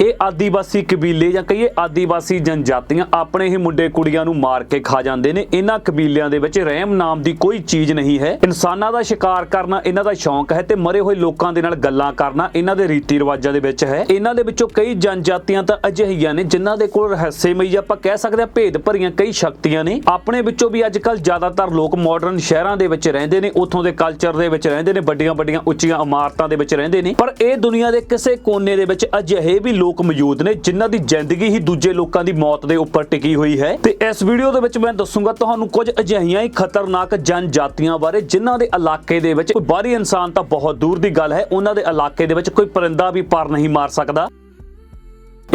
ਇਹ ਆਦੀਵਾਸੀ ਕਬੀਲੇ ਜਾਂ ਕਹੀਏ ਆਦੀਵਾਸੀ ਜਨਜਾਤੀਆਂ ਆਪਣੇ ਹੀ ਮੁੰਡੇ ਕੁੜੀਆਂ ਨੂੰ ਮਾਰ ਕੇ ਖਾ ਜਾਂਦੇ ਨੇ। ਇਹਨਾਂ ਕਬੀਲਿਆਂ ਦੇ ਵਿੱਚ ਰਹਿਮ ਨਾਮ ਦੀ ਕੋਈ ਚੀਜ਼ ਨਹੀਂ ਹੈ। ਇਨਸਾਨਾਂ ਦਾ ਸ਼ਿਕਾਰ ਕਰਨਾ ਇਹਨਾਂ ਦਾ ਸ਼ੌਂਕ ਹੈ ਤੇ ਮਰੇ ਹੋਏ ਲੋਕਾਂ ਦੇ ਨਾਲ ਗੱਲਾਂ ਕਰਨਾ ਇਹਨਾਂ ਦੇ ਰੀਤੀ ਰਿਵਾਜਾਂ ਦੇ ਵਿੱਚ ਹੈ। ਇਹਨਾਂ ਦੇ ਵਿੱਚੋਂ ਕਈ ਜਨਜਾਤੀਆਂ ਤਾਂ ਅਜਿਹੀਆਂ ਨੇ ਜਿਨ੍ਹਾਂ ਦੇ ਕੋਲ ਰਹੱਸਮਈ ਆਪਾਂ ਕਹਿ ਸਕਦੇ ਹਾਂ ਭੇਦ ਭਰੀਆਂ ਕਈ ਸ਼ਕਤੀਆਂ ਨੇ। ਆਪਣੇ ਵਿੱਚੋਂ ਵੀ ਅੱਜ ਕੱਲ ਜ਼ਿਆਦਾਤਰ ਲੋਕ ਮਾਡਰਨ ਸ਼ਹਿਰਾਂ ਦੇ ਵਿੱਚ ਰਹਿੰਦੇ ਨੇ, ਉੱਥੋਂ ਦੇ ਕਲਚਰ ਦੇ ਵਿੱਚ ਰਹਿੰਦੇ ਨੇ ਵੱਡੀਆਂ ਵੱਡੀਆਂ ਉੱਚੀਆਂ ਇਮਾਰਤਾਂ ਦੇ ਵਿੱਚ ਰਹਿੰਦੇ ਨੇ। ਪਰ ਇਹ ਦੁਨੀਆ ਦੇ ਕਿਸੇ ਕੋਨੇ ਦੇ ਵਿੱਚ ਅਜਿਹੇ ਵੀ ਲੋਕ ਮੌਜੂਦ ਨੇ, ਜਿਨ੍ਹਾਂ ਦੀ ਜ਼ਿੰਦਗੀ ਹੀ ਦੂਜੇ ਲੋਕਾਂ ਦੀ ਮੌਤ ਦੇ ਉੱਪਰ ਟਿਕੀ ਹੋਈ ਹੈ। ਤੇ ਇਸ ਵੀਡੀਓ ਦੇ ਵਿੱਚ ਮੈਂ ਦੱਸੂਗਾ, ਤੁਹਾਨੂੰ ਕੁਝ ਅਜਿਹੀਆਂ ਹੀ ਖਤਰਨਾਕ ਜਨਜਾਤੀਆਂ ਬਾਰੇ, ਜਿਨ੍ਹਾਂ ਦੇ ਇਲਾਕੇ ਦੇ ਵਿੱਚ ਕੋਈ ਬਾਹਰੀ ਇਨਸਾਨ ਤਾਂ ਬਹੁਤ ਦੂਰ ਦੀ ਗੱਲ ਹੈ, ਉਹਨਾਂ ਦੇ ਇਲਾਕੇ ਦੇ ਵਿੱਚ ਕੋਈ ਪਰਿੰਦਾ ਵੀ ਪਰ ਨਹੀਂ ਮਾਰ ਸਕਦਾ।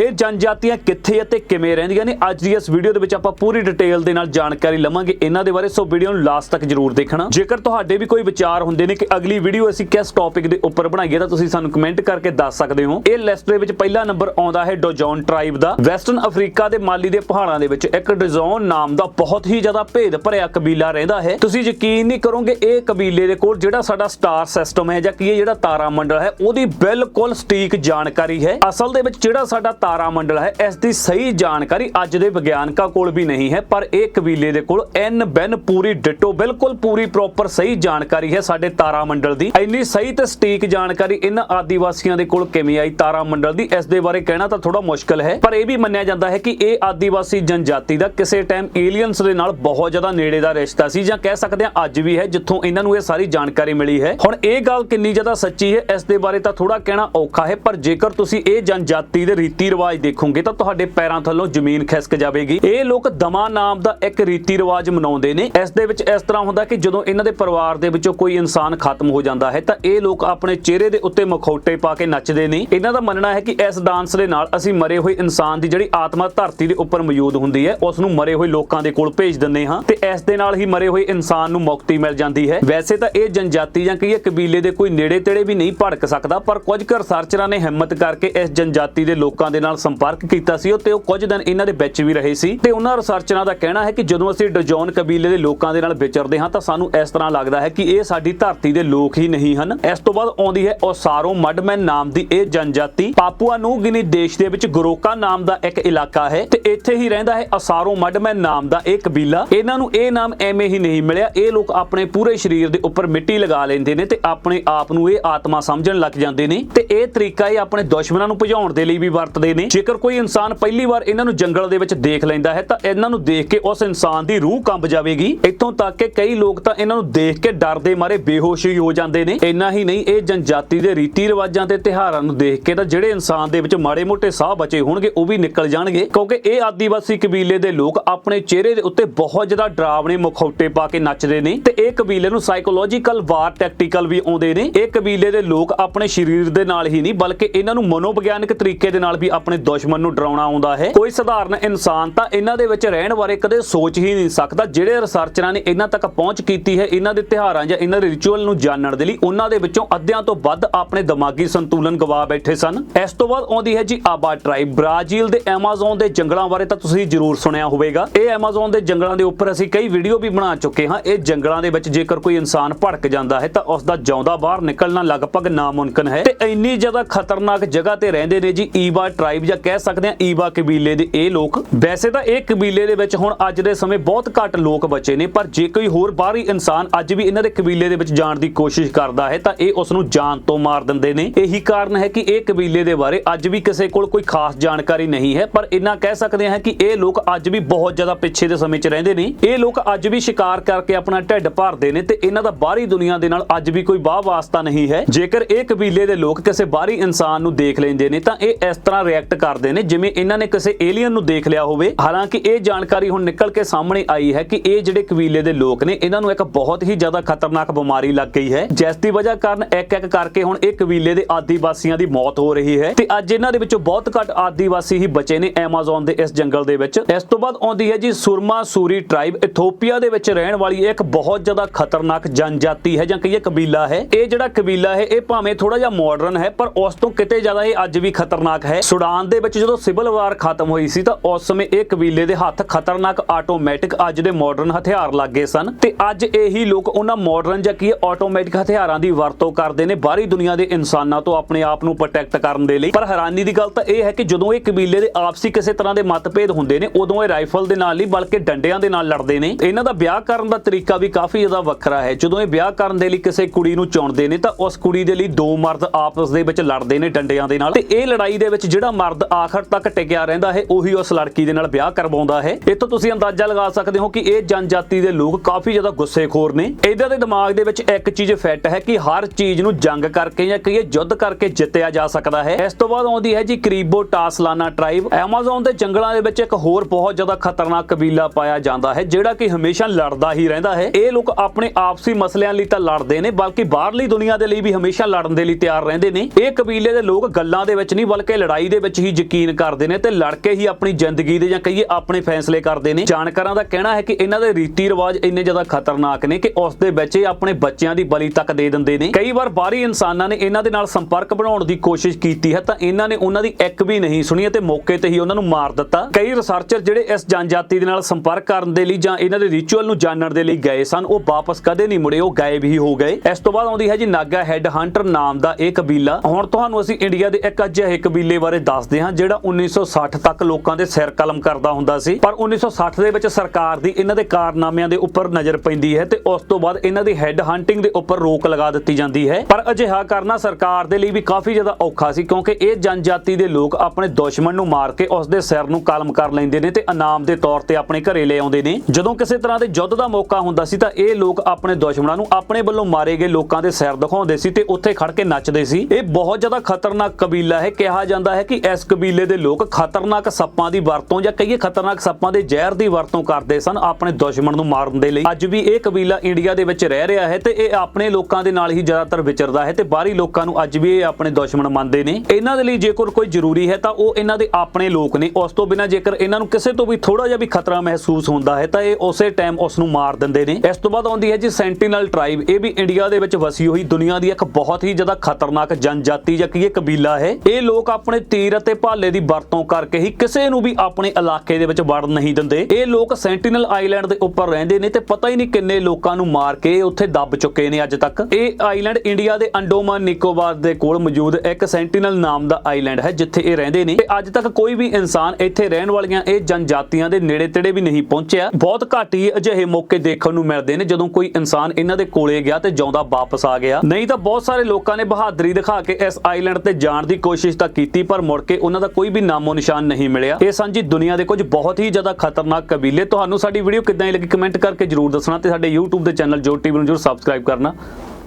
ਇਹ ਜਨਜਾਤੀਆਂ ਕਿੱਥੇ ਅਤੇ ਕਿਵੇਂ ਰਹਿੰਦੀਆਂ ਨੇ, ਅੱਜ ਦੀ ਇਸ ਵੀਡੀਓ ਦੇ ਵਿੱਚ ਆਪਾਂ ਪੂਰੀ ਡਿਟੇਲ ਦੇ ਨਾਲ ਜਾਣਕਾਰੀ ਲਵਾਂਗੇ। ਇਹਨਾਂ ਦੇ ਬਾਰੇ ਸੋ ਵੀਡੀਓ ਨੂੰ ਲਾਸਟ ਤੱਕ ਜਰੂਰ ਦੇਖਣਾ। ਜੇਕਰ ਤੁਹਾਡੇ ਵੀ ਕੋਈ ਵਿਚਾਰ ਹੁੰਦੇ ਨੇ ਕਿ ਅਗਲੀ ਵੀਡੀਓ ਅਸੀਂ ਕਿਸ ਟੌਪਿਕ ਦੇ ਉੱਪਰ ਬਣਾਈਏ, ਤਾਂ ਤੁਸੀਂ ਸਾਨੂੰ ਕਮੈਂਟ ਕਰਕੇ ਦੱਸ ਸਕਦੇ ਹੋ। ਇਹ ਲਿਸਟ ਦੇ ਵਿੱਚ ਪਹਿਲਾ ਨੰਬਰ ਆਉਂਦਾ ਹੈ ਡੋਜੌਨ ਟ੍ਰਾਈਬ ਦਾ। ਵੈਸਟਰਨ ਅਫਰੀਕਾ ਦੇ ਮਾਲੀ ਦੇ ਪਹਾੜਾਂ ਦੇ ਵਿੱਚ ਇੱਕ ਡੋਜੌਨ ਨਾਮ ਦਾ ਬਹੁਤ ਹੀ ਜ਼ਿਆਦਾ ਭੇਦ ਭਰਿਆ ਕਬੀਲਾ ਰਹਿੰਦਾ ਹੈ। ਤੁਸੀਂ ਯਕੀਨ ਨਹੀਂ ਕਰੋਗੇ, ਇਹ ਕਬੀਲੇ ਦੇ ਕੋਲ ਜਿਹੜਾ ਸਾਡਾ ਸਟਾਰ ਸਿਸਟਮ ਹੈ ਜਾਂ ਕੀ ਜਿਹੜਾ ਤਾਰਾ ਮੰਡਲ ਹੈ, ਉਹਦੀ ਬਿਲਕੁਲ ਸਟੀਕ ਜਾਣਕਾਰੀ ਹੈ। ਅਸਲ ਦੇ ਵਿੱਚ ਜਿਹੜਾ ਸਾਡਾ ਤਾਰਾ ਮੰਡਲ ਹੈ। ਇਸ ਦੀ ਸਹੀ ਜਾਣਕਾਰੀ ਅੱਜ ਦੇ ਵਿਗਿਆਨਕਾਂ ਕੋਲ ਵੀ ਨਹੀਂ ਹੈ, ਪਰ ਇਹ ਕਬੀਲੇ ਦੇ ਕੋਲ ਐਨ ਬੈਨ ਪੂਰੀ ਡਿਟੋ, ਬਿਲਕੁਲ ਪੂਰੀ ਪ੍ਰੋਪਰ ਸਹੀ ਜਾਣਕਾਰੀ ਹੈ ਸਾਡੇ ਤਾਰਾ ਮੰਡਲ ਦੀ। ਇੰਨੀ ਸਹੀ ਤੇ ਸਟੀਕ ਜਾਣਕਾਰੀ ਇਹਨਾਂ ਆਦੀਵਾਸੀਆਂ ਦੇ ਕੋਲ ਕਿਵੇਂ ਆਈ ਤਾਰਾ ਮੰਡਲ ਦੀ, ਇਸ ਦੇ ਬਾਰੇ ਕਹਿਣਾ ਤਾਂ ਥੋੜਾ ਮੁਸ਼ਕਲ ਹੈ, ਪਰ ਇਹ ਵੀ ਮੰਨਿਆ ਜਾਂਦਾ ਹੈ ਕਿ ਇਹ ਆਦੀਵਾਸੀ ਜਨਜਾਤੀ ਦਾ ਕਿਸੇ ਟਾਈਮ ਏਲੀਅਨਸ ਦੇ ਨਾਲ ਬਹੁਤ ਜ਼ਿਆਦਾ ਨੇੜੇ ਦਾ ਰਿਸ਼ਤਾ ਸੀ, ਜਾਂ ਕਹਿ ਸਕਦੇ ਹਾਂ ਅੱਜ ਵੀ ਹੈ, ਜਿੱਥੋਂ ਇਹਨਾਂ ਨੂੰ ਇਹ ਸਾਰੀ ਜਾਣਕਾਰੀ ਮਿਲੀ ਹੈ। ਹੁਣ ਇਹ ਗੱਲ ਕਿੰਨੀ ਜ਼ਿਆਦਾ ਸੱਚੀ ਹੈ, ਇਸ ਦੇ ਬਾਰੇ ਤਾਂ ਥੋੜਾ ਕਹਿਣਾ ਔਖਾ ਹੈ, ਪਰ ਜੇਕਰ ਤੁਸੀਂ ਇਹ ਜਨਜਾਤੀ ਦੇ ਰੀਤੀ ਰਿਵਾਜ ਦੇਖੋਗੇ ਤਾਂ ਤੁਹਾਡੇ ਪੈਰਾਂ ਥੱਲੋਂ ਜ਼ਮੀਨ ਖਿਸਕ ਜਾਵੇਗੀ। ਇਹ ਲੋਕ ਦਮਾ ਨਾਮ ਦਾ ਇੱਕ ਰੀਤੀ ਰਿਵਾਜ ਮਨਾਉਂਦੇ ਨੇ। ਇਸ ਦੇ ਵਿੱਚ ਇਸ ਤਰ੍ਹਾਂ ਹੁੰਦਾ ਕਿ ਜਦੋਂ ਇਹਨਾਂ ਦੇ ਪਰਿਵਾਰ ਦੇ ਵਿੱਚੋਂ ਕੋਈ ਇਨਸਾਨ ਖਤਮ ਹੋ ਜਾਂਦਾ ਹੈ, ਤਾਂ ਇਹ ਲੋਕ ਆਪਣੇ ਚਿਹਰੇ ਦੇ ਉੱਤੇ ਮਖੌਟੇ ਪਾ ਕੇ ਨੱਚਦੇ ਨੇ। ਇਹਨਾਂ ਦਾ ਮੰਨਣਾ ਹੈ ਕਿ ਇਸ ਡਾਂਸ ਦੇ ਨਾਲ ਅਸੀਂ ਮਰੇ ਹੋਏ ਇਨਸਾਨ ਦੀ ਜਿਹੜੀ ਆਤਮਾ ਧਰਤੀ ਦੇ ਉੱਪਰ ਮੌਜੂਦ ਹੁੰਦੀ ਹੈ, ਉਸ ਨੂੰ ਮਰੇ ਹੋਏ ਲੋਕਾਂ ਦੇ ਕੋਲ ਭੇਜ ਦਿੰਦੇ ਹਾਂ ਤੇ ਇਸ ਦੇ ਨਾਲ ਹੀ ਮਰੇ ਹੋਏ ਇਨਸਾਨ ਨੂੰ ਮੁਕਤੀ ਮਿਲ ਜਾਂਦੀ ਹੈ। ਵੈਸੇ ਤਾਂ ਇਹ ਜਨਜਾਤੀ ਜਾਂ ਕਹੀਏ ਕਬੀਲੇ ਦੇ ਕੋਈ ਨੇੜੇ ਤੇੜੇ ਵੀ ਨਹੀਂ ਭੜਕ ਸਕਦਾ, ਪਰ ਕੁਝ ਕੁ ਰਿਸਰਚਰਾਂ ਨੇ ਹਿੰਮਤ ਕਰਕੇ ਇਸ ਜਨਜਾਤੀ ਦੇ ਲੋਕਾਂ ਦੇ ਨਾਲ ਸੰਪਰਕ ਕੀਤਾ ਸੀ ਤੇ ਉਹ ਕੁਝ ਦਿਨ ਇਹਨਾਂ ਦੇ ਵਿੱਚ ਵੀ ਰਹੇ ਸੀ ਤੇ ਉਹਨਾਂ ਰਿਸਰਚਰਾਂ ਦਾ ਕਹਿਣਾ ਹੈ ਕਿ ਜਦੋਂ ਅਸੀਂ ਡਜੌਨ ਕਬੀਲੇ ਦੇ ਲੋਕਾਂ ਦੇ ਨਾਲ ਵਿਚਰਦੇ ਹਾਂ ਤਾਂ ਸਾਨੂੰ ਇਸ ਤਰ੍ਹਾਂ ਲੱਗਦਾ ਹੈ ਕਿ ਇਹ ਸਾਡੀ ਧਰਤੀ ਦੇ ਲੋਕ ਹੀ ਨਹੀਂ ਹਨ। ਇਸ ਤੋਂ ਬਾਅਦ ਆਉਂਦੀ ਹੈ ਓਸਾਰੋ ਮਡਮੈਨ ਨਾਮ ਦੀ ਇਹ ਜਨਜਾਤੀ। ਪਾਪੂਆ ਨਿਊ ਗਿਨੀ ਦੇਸ਼ ਦੇ ਵਿੱਚ ਗੋਰੋਕਾ ਨਾਮ ਦਾ ਇੱਕ ਇਲਾਕਾ ਹੈ ਤੇ ਇੱਥੇ ਹੀ ਰਹਿੰਦਾ ਹੈ ਅਸਾਰੋ ਮਡਮੈਨ ਨਾਮ ਦਾ ਇਹ ਕਬੀਲਾ। ਇਹਨਾਂ ਨੂੰ ਇਹ ਨਾਮ ਐਵੇਂ ਹੀ ਨਹੀਂ ਮਿਲਿਆ। ਇਹ ਲੋਕ ਆਪਣੇ ਪੂਰੇ ਸਰੀਰ ਦੇ ਉੱਪਰ ਮਿੱਟੀ ਲਗਾ ਲੈਂਦੇ ਨੇ ਤੇ ਆਪਣੇ ਆਪ ਨੂੰ ਇਹ ਆਤਮਾ ਸਮਝਣ ਲੱਗ ਜਾਂਦੇ ਨੇ ਤੇ ਇਹ ਤਰੀਕਾ ਇਹ ਆਪਣੇ ਦੁਸ਼ਮਣਾਂ ਨੂੰ ਭਜਾਉਣ ਦੇ ਲਈ ਵੀ ਵਰਤਦੇ ਨੇ। ਜੇਕਰ ਕੋਈ ਇਨਸਾਨ ਪਹਿਲੀ ਵਾਰ ਇਹਨਾਂ ਨੂੰ ਜੰਗਲ ਦੇ ਵਿੱਚ ਦੇਖ ਲੈਂਦਾ ਹੈ, ਤਾਂ ਇਹਨਾਂ ਨੂੰ ਦੇਖ ਕੇ ਉਸ ਇਨਸਾਨ ਦੀ ਰੂਹ ਕੰਬ ਜਾਵੇਗੀ। ਇੱਥੋਂ ਤੱਕ ਕਿ ਕਈ ਲੋਕ ਤਾਂ ਇਹਨਾਂ ਨੂੰ ਦੇਖ ਕੇ ਡਰਦੇ ਮਾਰੇ ਬੇਹੋਸ਼ ਹੀ ਹੋ ਜਾਂਦੇ ਨੇ। ਇੰਨਾ ਹੀ ਨਹੀਂ, ਇਹ ਜਨਜਾਤੀ ਦੇ ਰੀਤੀ ਰਿਵਾਜਾਂ ਤੇ ਤਿਹਾਰਾਂ ਨੂੰ ਦੇਖ ਕੇ ਤਾਂ ਜਿਹੜੇ ਇਨਸਾਨ ਦੇ ਵਿੱਚ ਮਾੜੇ ਮੋਟੇ ਸਾਹ ਬਚੇ ਹੋਣਗੇ, ਉਹ ਵੀ ਨਿਕਲ ਜਾਣਗੇ। ਕਿਉਂਕਿ ਇਹ ਆਦੀਵਾਸੀ ਕਬੀਲੇ ਦੇ ਲੋਕ ਆਪਣੇ ਚਿਹਰੇ ਦੇ ਉੱਤੇ ਬਹੁਤ ਜ਼ਿਆਦਾ ਡਰਾਵਣੇ ਮੁਖੌਟੇ ਪਾ ਕੇ ਨੱਚਦੇ ਨੇ ਤੇ ਇਹ ਕਬੀਲੇ ਨੂੰ ਸਾਈਕੋਲੋਜੀਕਲ ਵਾਰ ਟੈਕਟੀਕਲ ਵੀ ਆਉਂਦੇ ਨੇ। ਇਹ ਕਬੀਲੇ ਦੇ ਲੋਕ ਆਪਣੇ ਸਰੀਰ ਦੇ ਨਾਲ ਹੀ ਨਹੀਂ, ਬਲਕਿ ਇਹਨਾਂ ਨੂੰ ਮਨੋਵਿਗਿਆਨਕ ਤਰੀਕੇ ਦੇ ਨਾਲ ਵੀ ਆਪਣੇ ਦੁਸ਼ਮਣ ਨੂੰ ਡਰਾਉਣਾ ਆਉਂਦਾ ਹੈ। ਕੋਈ ਸਧਾਰਨ ਇਨਸਾਨ ਤਾਂ ਇਹਨਾਂ ਦੇ ਵਿੱਚ ਰਹਿਣ ਬਾਰੇ ਕਦੇ ਸੋਚ ਹੀ ਨਹੀਂ ਸਕਦਾ। ਜਿਹੜੇ ਰਿਸਰਚਰਾਂ ਨੇ ਇਹਨਾਂ ਤੱਕ ਪਹੁੰਚ ਕੀਤੀ ਹੈ, ਇਹਨਾਂ ਦੇ ਤਿਹਾਰਾਂ ਜਾਂ ਇਹਨਾਂ ਦੇ ਰਿਚੁਅਲ ਨੂੰ ਜਾਣਨ ਦੇ ਲਈ, ਉਹਨਾਂ ਦੇ ਵਿੱਚੋਂ ਅੱਧਿਆਂ ਤੋਂ ਵੱਧ ਆਪਣੇ ਦਿਮਾਗੀ ਸੰਤੁਲਨ ਗਵਾ ਬੈਠੇ ਸਨ। ਇਸ ਤੋਂ ਬਾਅਦ ਆਉਂਦੀ ਹੈ ਜੀ ਆਬਾ ਟ੍ਰਾਈਬ ਬ੍ਰਾਜ਼ੀਲ ਦੇ ਐਮਾਜ਼ਨ ਦੇ ਜੰਗਲਾਂ ਬਾਰੇ ਤਾਂ ਤੁਸੀਂ ਜ਼ਰੂਰ ਸੁਣਿਆ ਹੋਵੇਗਾ। ਇਹ ਐਮਾਜ਼ਨ ਦੇ ਜੰਗਲਾਂ ਦੇ ਉੱਪਰ ਅਸੀਂ ਕਈ ਵੀਡੀਓ ਵੀ ਬਣਾ ਚੁੱਕੇ ਹਾਂ। ਇਹ ਜੰਗਲਾਂ ਦੇ ਵਿੱਚ ਜੇਕਰ ਕੋਈ ਇਨਸਾਨ ਭੜਕ ਜਾਂਦਾ ਹੈ, ਤਾਂ ਉਸ ਦਾ ਜਿਉਂਦਾ ਬਾਹਰ ਨਿਕਲਣਾ ਲਗਭਗ ਨਾਮੁਮਕਿਨ ਹੈ। ਤੇ ਇੰਨੀ ਜ਼ਿਆਦਾ ਖਤਰਨਾਕ ਜਗ੍ਹਾ ਤੇ ਰਹਿੰਦੇ ਨੇ ਜੀ ਈਬਾ ਟ੍ਰਾਈਬ ਜਾਂ ਕਹਿ ਸਕਦੇ ਹਾਂ ਈਵਾ ਕਬੀਲੇ ਦੇ ਇਹ ਲੋਕ। ਵੈਸੇ ਤਾਂ ਇਹ ਕਬੀਲੇ ਦੇ ਵਿੱਚ ਹੁਣ ਅੱਜ ਦੇ ਸਮੇਂ ਬਹੁਤ ਘੱਟ ਲੋਕ ਬਚੇ ਨੇ, ਪਰ ਜੇ ਕੋਈ ਹੋਰ ਬਾਹਰੀ ਇਨਸਾਨ ਅੱਜ ਵੀ ਇਹਨਾਂ ਦੇ ਕਬੀਲੇ ਦੇ ਵਿੱਚ ਜਾਣ ਦੀ ਕੋਸ਼ਿਸ਼ ਕਰਦਾ ਹੈ, ਤਾਂ ਇਹ ਉਸ ਨੂੰ ਜਾਨ ਤੋਂ ਮਾਰ ਦਿੰਦੇ ਨੇ। ਇਹੀ ਕਾਰਨ ਹੈ ਕਿ ਇਹ ਕਬੀਲੇ ਦੇ ਬਾਰੇ ਅੱਜ ਵੀ ਕਿਸੇ ਕੋਲ ਕੋਈ ਖਾਸ ਜਾਣਕਾਰੀ ਨਹੀਂ ਹੈ, ਪਰ ਇੰਨਾ ਕਹਿ ਸਕਦੇ ਹਾਂ ਕਿ ਇਹ ਲੋਕ ਅੱਜ ਵੀ ਬਹੁਤ ਜ਼ਿਆਦਾ ਪਿੱਛੇ ਦੇ ਸਮੇਂ 'ਚ ਰਹਿੰਦੇ ਨੇ। ਇਹ ਲੋਕ ਅੱਜ ਵੀ ਸ਼ਿਕਾਰ ਕਰਕੇ ਆਪਣਾ ਢਿੱਡ ਭਰਦੇ ਨੇ ਤੇ ਇਹਨਾਂ ਦਾ ਬਾਹਰੀ ਦੁਨੀਆ ਦੇ ਨਾਲ ਅੱਜ ਵੀ ਕੋਈ ਵਾਹ ਵਾਸਤਾ ਨਹੀਂ ਹੈ। ਜੇਕਰ ਇਹ ਕਬੀਲੇ ਦੇ ਲੋਕ ਕਿਸੇ ਬਾਹਰੀ ਇਨਸਾਨ ਨੂੰ ਦੇਖ ਲੈਂਦੇ ਨੇ, ਤਾਂ ਇਹ ਇਸ ਤਰ੍ਹਾਂ ਰਿਐਕਟ ਕਰਦੇ ਨੇ, ਜਿਵੇਂ ਇਹਨਾਂ ਨੇ ਕਿਸੇ ਏਲੀਅਨ ਨੂੰ ਦੇਖ ਲਿਆ ਹੋਵੇ। ਹਾਲਾਂਕਿ ਇਹ ਜਾਣਕਾਰੀ ਹੁਣ ਨਿਕਲ ਕੇ ਸਾਹਮਣੇ ਆਈ ਹੈ ਕਿ ਇਹ ਜਿਹੜੇ ਕਬੀਲੇ ਦੇ ਲੋਕ ਨੇ, ਇਹਨਾਂ ਨੂੰ ਇੱਕ ਬਹੁਤ ਹੀ ਜ਼ਿਆਦਾ ਖਤਰਨਾਕ ਬਿਮਾਰੀ ਲੱਗ ਗਈ ਹੈ। ਜਿਸ ਦੀ ਵਜ੍ਹਾ ਕਾਰਨ ਇੱਕ ਇੱਕ ਕਰਕੇ ਹੁਣ ਇਹ ਕਬੀਲੇ ਦੇ ਆਦੀਵਾਸੀਆਂ ਦੀ ਮੌਤ ਹੋ ਰਹੀ ਹੈ। ਤੇ ਅੱਜ ਇਹਨਾਂ ਦੇ ਵਿੱਚੋਂ ਬਹੁਤ ਘੱਟ ਆਦੀਵਾਸੀ ਹੀ ਬਚੇ ਨੇ ਐਮਾਜ਼ਨ ਦੇ ਇਸ ਜੰਗਲ ਦੇ ਵਿੱਚ। ਇਸ ਤੋਂ ਬਾਅਦ ਆਉਂਦੀ ਹੈ ਜੀ ਸੁਰਮਾ ਸੂਰੀ ਟ੍ਰਾਈਬ ਇਥੋਪੀਆ ਦੇ ਵਿੱਚ ਰਹਿਣ ਵਾਲੀ ਇੱਕ ਬਹੁਤ ਜ਼ਿਆਦਾ ਖਤਰਨਾਕ ਜਨਜਾਤੀ ਹੈ ਜਾਂ ਕਹੀਏ ਕਬੀਲਾ ਹੈ। ਇਹ ਜਿਹੜਾ ਕਬੀਲਾ ਹੈ, ਇਹ ਭਾਵੇਂ ਥੋੜਾ ਜਿਹਾ ਮਾਡਰਨ ਹੈ, ਪਰ ਉਸ ਤੋਂ ਕਿਤੇ ਜ਼ਿਆਦਾ ਇਹ ਅੱਜ ਵੀ ਖਤਰਨਾਕ ਹੈ। ਸੁਡਾ ਸੁਡਾਨ ਦੇ ਵਿੱਚ ਜਦੋਂ ਸਿਵਲ ਵਾਰ ਖਤਮ ਹੋਈ ਸੀ ਤਾਂ ਉਸ ਸਮੇਂ ਇਹ ਕਬੀਲੇ ਦੇ ਹੱਥ ਖਤਰਨਾਕ ਆਟੋਮੈਟਿਕ ਅੱਜ ਦੇ ਮਾਡਰਨ ਹਥਿਆਰ ਲੱਗੇ ਸਨ ਤੇ ਅੱਜ ਇਹੀ ਲੋਕ ਉਹਨਾਂ ਮਾਡਰਨ ਜਾਂ ਕੀ ਆਟੋਮੈਟਿਕ ਹਥਿਆਰਾਂ ਦੀ ਵਰਤੋਂ ਕਰਦੇ ਨੇ, ਬਾਹਰੀ ਦੁਨੀਆ ਦੇ ਇਨਸਾਨਾਂ ਤੋਂ ਆਪਣੇ ਆਪ ਨੂੰ ਪ੍ਰੋਟੈਕਟ ਕਰਨ ਦੇ ਲਈ। ਪਰ ਹੈਰਾਨੀ ਦੀ ਗੱਲ ਤਾਂ ਇਹ ਹੈ ਕਿ ਜਦੋਂ ਇਹ ਕਬੀਲੇ ਦੇ ਆਪਸੀ ਕਿਸੇ ਤਰ੍ਹਾਂ ਦੇ ਮਤਭੇਦ ਹੁੰਦੇ ਨੇ, ਉਦੋਂ ਇਹ ਰਾਈਫਲ ਦੇ ਨਾਲ ਨਹੀਂ, ਬਲਕਿ ਡੰਡਿਆਂ ਦੇ ਨਾਲ ਲੜਦੇ ਨੇ। ਇਹਨਾਂ ਦਾ ਵਿਆਹ ਕਰਨ ਦਾ ਤਰੀਕਾ ਵੀ ਕਾਫੀ ਜ਼ਿਆਦਾ ਵੱਖਰਾ ਹੈ। ਜਦੋਂ ਇਹ ਵਿਆਹ ਕਰਨ ਦੇ ਲਈ ਕਿਸੇ ਕੁੜੀ ਨੂੰ ਚੁਣਦੇ ਨੇ, ਤਾਂ ਉਸ ਕੁੜੀ ਦੇ ਲਈ ਦੋ ਮਰਦ ਆਪਸ ਦੇ ਵਿੱਚ ਲੜਦੇ ਨੇ ਡੰਡਿਆਂ ਦੇ ਨਾਲ। ਤੇ ਇਹ ਲੜਾਈ ਦੇ ਵਿੱਚ ਜਿਹੜਾ ਮਰਦ ਆਖਰ ਤੱਕ ਟਿਕਿਆ ਰਹਿੰਦਾ ਹੈ, ਉਹੀ ਉਸ ਲੜਕੀ ਦੇ ਨਾਲ ਵਿਆਹ ਕਰਵਾਉਂਦਾ ਹੈ। ਇੱਥੋਂ ਤੁਸੀਂ ਅੰਦਾਜ਼ਾ ਲਗਾ ਸਕਦੇ ਹੋ ਕਿ ਇਹ ਜਨਜਾਤੀ ਦੇ ਲੋਕ ਕਾਫੀ ਜ਼ਿਆਦਾ ਗੁੱਸੇਖੋਰ ਨੇ। ਇਹਨਾਂ ਦੇ ਦਿਮਾਗ ਦੇ ਵਿੱਚ ਇੱਕ ਚੀਜ਼ ਫਿੱਟ ਹੈ ਕਿ ਹਰ ਚੀਜ਼ ਨੂੰ ਜੰਗ ਕਰਕੇ ਜਾਂ ਕਹੀਏ ਯੁੱਧ ਕਰਕੇ ਜਿੱਤਿਆ ਜਾ ਸਕਦਾ ਹੈ। ਇਸ ਤੋਂ ਬਾਅਦ ਆਉਂਦੀ ਹੈ ਜੀ ਕਰੀਬੋ ਟਾਸਲਾਨਾ ਟ੍ਰਾਈਬ। ਐਮਾਜ਼ਨ ਦੇ ਜੰਗਲਾਂ ਦੇ ਵਿੱਚ ਇੱਕ ਹੋਰ ਬਹੁਤ ਜ਼ਿਆਦਾ ਖਤਰਨਾਕ ਕਬੀਲਾ ਪਾਇਆ ਜਾਂਦਾ ਹੈ, ਜਿਹੜਾ ਕਿ ਹਮੇਸ਼ਾ ਲੜਦਾ ਹੀ ਰਹਿੰਦਾ ਹੈ। ਇਹ ਲੋਕ ਆਪਣੇ ਆਪਸੀ ਮਸਲਿਆਂ ਲਈ ਤਾਂ ਲੜਦੇ ਨੇ, ਬਲਕਿ ਬਾਹਰਲੀ ਦੁਨੀਆ ਦੇ ਲਈ ਵੀ ਹਮੇਸ਼ਾ ਲੜਨ ਦੇ ਲਈ ਤਿਆਰ ਰਹਿੰਦੇ ਨੇ। ਇਹ ਕਬੀਲੇ ਦੇ ਲੋਕ ਗੱਲਾਂ ਦੇ ਵਿੱਚ ਨਹੀਂ, ਬਲਕਿ ਲੜਾਈ ਦੇ ਵਿੱਚ ਹੀ ਯਕੀਨ ਕਰਦੇ ਨੇ ਤੇ ਲੜ ਕੇ ਹੀ ਆਪਣੀ ਜ਼ਿੰਦਗੀ ਦੇ ਜਾਂ ਕਹੀਏ ਆਪਣੇ ਫੈਸਲੇ ਕਰਦੇ ਨੇ। ਜਾਣਕਾਰਾਂ ਦਾ ਕਹਿਣਾ ਹੈ ਕਿ ਇਹਨਾਂ ਦੇ ਰੀਤੀ ਰਿਵਾਜ ਇੰਨੇ ਜ਼ਿਆਦਾ ਖਤਰਨਾਕ ਨੇ ਕਿ ਉਸ ਦੇ ਵਿੱਚ ਇਹ ਆਪਣੇ ਬੱਚਿਆਂ ਦੀ ਬਲੀ ਤੱਕ ਦੇ ਦਿੰਦੇ ਨੇ। ਕਈ ਵਾਰ ਬਾਹਰੀ ਇਨਸਾਨਾਂ ਨੇ ਇਹਨਾਂ ਦੇ ਨਾਲ ਸੰਪਰਕ ਬਣਾਉਣ ਦੀ ਕੋਸ਼ਿਸ਼ ਕੀਤੀ ਹੈ ਤਾਂ ਇਹਨਾਂ ਨੇ ਉਹਨਾਂ ਦੀ ਇੱਕ ਵੀ ਨਹੀਂ ਸੁਣੀ ਤੇ ਮੌਕੇ ਤੇ ਹੀ ਉਹਨਾਂ ਨੂੰ ਮਾਰ ਦਿੱਤਾ। ਕਈ ਰਿਸਰਚਰ ਜਿਹੜੇ ਇਸ ਜਨਜਾਤੀ ਦੇ ਨਾਲ ਸੰਪਰਕ ਕਰਨ ਦੇ ਲਈ ਜਾਂ ਇਹਨਾਂ ਦੇ ਰਿਚੁਅਲ ਨੂੰ ਜਾਣਨ ਦੇ ਲਈ ਗਏ ਸਨ, ਉਹ ਵਾਪਸ ਕਦੇ ਨਹੀਂ ਮੁੜੇ, ਉਹ ਗਾਇਬ ਹੀ ਹੋ ਗਏ। ਇਸ ਤੋਂ ਬਾਅਦ ਆਉਂਦੀ ਹੈ ਜੀ ਨਾਗਾ ਹੈਡ ਹੰਟਰ ਨਾਮ ਦਾ ਇਹ ਕਬੀਲਾ। ਹੁਣ ਤੁਹਾਨੂੰ ਅਸੀਂ ਇੰਡੀਆ ਦੇ ਇੱਕ ਅਜਿਹੇ ਕਬੀਲੇ ਬਾਰੇ ਦੱਸ ਦੱਸਦੇ ਹਾਂ, ਜਿਹੜਾ 1960 ਤੱਕ ਲੋਕਾਂ ਦੇ ਸਿਰ ਕਲਮ ਕਰਦਾ ਹੁੰਦਾ ਸੀ। ਪਰ 1960 ਦੇ ਵਿੱਚ ਸਰਕਾਰ ਦੀ ਇਹਨਾਂ ਦੇ ਕਾਰਨਾਮਿਆਂ ਦੇ ਉੱਪਰ ਨਜ਼ਰ ਪੈਂਦੀ ਹੈ ਤੇ ਉਸ ਤੋਂ ਬਾਅਦ ਇਹਨਾਂ ਦੀ ਹੈਡ ਹੰਟਿੰਗ ਦੇ ਉੱਪਰ ਰੋਕ ਲਗਾ ਦਿੱਤੀ ਜਾਂਦੀ ਹੈ। ਪਰ ਅਜਿਹਾ ਕਰਨਾ ਸਰਕਾਰ ਦੇ ਲਈ ਵੀ ਕਾਫੀ ਜ਼ਿਆਦਾ ਔਖਾ ਸੀ, ਕਿਉਂਕਿ ਇਹ ਜਨਜਾਤੀ ਦੇ ਲੋਕ ਆਪਣੇ ਦੁਸ਼ਮਣ ਨੂੰ ਮਾਰ ਕੇ ਉਸ ਦੇ ਸਿਰ ਨੂੰ ਕਲਮ ਕਰ ਲੈਂਦੇ ਨੇ ਤੇ ਇਨਾਮ ਦੇ ਤੌਰ ਤੇ ਆਪਣੇ ਘਰੇ ਲੈ ਆਉਂਦੇ ਨੇ। ਜਦੋਂ ਕਿਸੇ ਤਰ੍ਹਾਂ ਦੇ ਯੁੱਧ ਦਾ ਮੌਕਾ ਹੁੰਦਾ ਸੀ ਤਾਂ ਇਹ ਲੋਕ ਆਪਣੇ ਦੁਸ਼ਮਣਾਂ ਨੂੰ ਆਪਣੇ ਵੱਲੋਂ ਮਾਰੇ ਗਏ ਲੋਕਾਂ ਦੇ ਸਿਰ ਦਿਖਾਉਂਦੇ ਸੀ ਤੇ ਉੱਥੇ ਖੜ ਕੇ ਨੱਚਦੇ ਸੀ। ਇਹ ਬਹੁਤ ਜ਼ਿਆਦਾ ਖਤਰਨਾਕ ਕਬੀਲਾ ਹੈ। ਕਿਹਾ ਜਾਂਦਾ ਹੈ ਕਿ ਇਸ ਕਬੀਲੇ ਦੇ ਲੋਕ ਖਤਰਨਾਕ ਸੱਪਾਂ ਦੀ ਵਰਤੋਂ ਜਾਂ ਕਈ ਖਤਰਨਾਕ ਸੱਪਾਂ ਦੇ ਜ਼ਹਿਰ ਦੀ ਵਰਤੋਂ ਕਰਦੇ ਸਨ ਆਪਣੇ ਦੁਸ਼ਮਣ ਨੂੰ ਮਾਰਨ ਦੇ ਲਈ। ਅੱਜ ਵੀ ਇਹ ਕਬੀਲਾ ਇੰਡੀਆ ਦੇ ਵਿੱਚ ਰਹਿ ਰਿਹਾ ਹੈ ਤੇ ਇਹ ਆਪਣੇ ਲੋਕਾਂ ਦੇ ਨਾਲ ਹੀ ਜ਼ਿਆਦਾਤਰ ਵਿਚਰਦਾ ਹੈ ਤੇ ਬਾਹਰੀ ਲੋਕਾਂ ਨੂੰ ਅੱਜ ਵੀ ਇਹ ਆਪਣੇ ਦੁਸ਼ਮਣ ਮੰਨਦੇ ਨੇ। ਇਹਨਾਂ ਦੇ ਲਈ ਜੇਕਰ ਕੋਈ ਜ਼ਰੂਰੀ ਹੈ ਤਾਂ ਉਹ ਇਹਨਾਂ ਦੇ ਆਪਣੇ ਲੋਕ ਨੇ। ਉਸ ਤੋਂ ਬਿਨਾਂ ਜੇਕਰ ਇਹਨਾਂ ਨੂੰ ਕਿਸੇ ਤੋਂ ਵੀ ਥੋੜਾ ਜਿਹਾ ਵੀ ਖਤਰਾ ਮਹਿਸੂਸ ਹੁੰਦਾ ਹੈ ਤਾਂ ਇਹ ਉਸੇ ਟਾਈਮ ਉਸ ਨੂੰ ਮਾਰ ਦਿੰਦੇ ਨੇ। ਇਸ ਤੋਂ ਬਾਅਦ ਆਉਂਦੀ ਹੈ ਜੀ ਸੈਂਟੀਨਲ ਟ੍ਰਾਈਬ ਇਹ ਵੀ ਇੰਡੀਆ ਦੇ ਵਿੱਚ ਵਸੀ ਹੋਈ ਦੁਨੀਆ ਦੀ ਇੱਕ ਬਹੁਤ ਹੀ ਜ਼ਿਆਦਾ ਖਤਰਨਾਕ ਜਨਜਾਤੀ ਜਾਂ ਕੀ ਇਹ ਕਬੀਲਾ ਹੈ। ਇਹ ਲੋਕ ਆਪਣੇ ਤੀਰ ਅਤੇ ਭਾਲੇ ਦੀ ਵਰਤੋਂ ਕਰਕੇ ਹੀ ਕਿਸੇ ਨੂੰ ਵੀ ਆਪਣੇ ਇਲਾਕੇ ਦੇ ਵਿੱਚ ਵੜਨ ਨਹੀਂ ਦਿੰਦੇ। ਇਹ ਲੋਕ ਸੈਂਟੀਨਲ ਆਈਲੈਂਡ ਦੇ ਉੱਪਰ ਰਹਿੰਦੇ ਨੇ ਤੇ ਪਤਾ ਹੀ ਨਹੀਂ ਕਿੰਨੇ ਲੋਕਾਂ ਨੂੰ ਮਾਰ ਕੇ ਉੱਥੇ ਦੱਬ ਚੁੱਕੇ ਨੇ ਅੱਜ ਤੱਕ। ਇਹ ਆਈਲੈਂਡ ਇੰਡੀਆ ਦੇ ਅੰਡੋਮਾਨ ਨਿਕੋਬਾਰ ਦੇ ਕੋਲ ਮੌਜੂਦ ਇੱਕ ਸੈਂਟੀਨਲ ਨਾਮ ਦਾ ਆਈਲੈਂਡ ਹੈ, ਜਿੱਥੇ ਇਹ ਰਹਿੰਦੇ ਨੇ। ਤੇ ਅੱਜ ਤੱਕ ਕੋਈ ਵੀ ਇਨਸਾਨ ਇੱਥੇ ਰਹਿਣ ਵਾਲੀਆਂ ਇਹ ਜਨਜਾਤੀਆਂ ਦੇ ਨੇੜੇ ਤੇੜੇ ਵੀ ਨਹੀਂ ਪਹੁੰਚਿਆ। ਬਹੁਤ ਘੱਟ ਹੀ ਅਜਿਹੇ ਮੌਕੇ ਦੇਖਣ ਨੂੰ ਮਿਲਦੇ ਨੇ, ਜਦੋਂ ਕੋਈ ਇਨਸਾਨ ਇਹਨਾਂ ਦੇ ਕੋਲੇ ਗਿਆ ਤੇ ਜਿਉਂਦਾ ਵਾਪਸ ਆ ਗਿਆ। ਨਹੀਂ ਤਾਂ ਬਹੁਤ ਸਾਰੇ ਲੋਕਾਂ ਨੇ ਬਹਾਦਰੀ ਦਿਖਾ ਕੇ ਇਸ ਆਈਲੈਂਡ ਤੇ ਜਾਣ ਦੀ ਕੋਸ਼ਿਸ਼ ਤਾਂ ਕੀਤੀ, ਪਰ ਮੁੜ ਕੇ ਉਹਨਾਂ ਦਾ ਕੋਈ ਵੀ ਨਾਮੋ ਨਿਸ਼ਾਨ ਨਹੀਂ ਮਿਲਿਆ। ਇਹ ਸਾਂਝੀ ਦੁਨੀਆ ਦੇ ਕੁਝ ਬਹੁਤ ਹੀ ਜ਼ਿਆਦਾ ਖਤਰਨਾਕ ਕਬੀਲੇ। ਤੁਹਾਨੂੰ ਸਾਡੀ ਵੀਡੀਓ ਕਿੱਦਾਂ ਦੀ ਲੱਗੀ ਕਮੈਂਟ ਕਰਕੇ ਜਰੂਰ ਦੱਸਣਾ ਤੇ ਸਾਡੇ YouTube ਦੇ ਚੈਨਲ ਜੋ ਟੀਵੀ ਨੂੰ ਜਰੂਰ ਸਬਸਕ੍ਰਾਈਬ ਕਰਨਾ।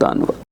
ਧੰਨਵਾਦ।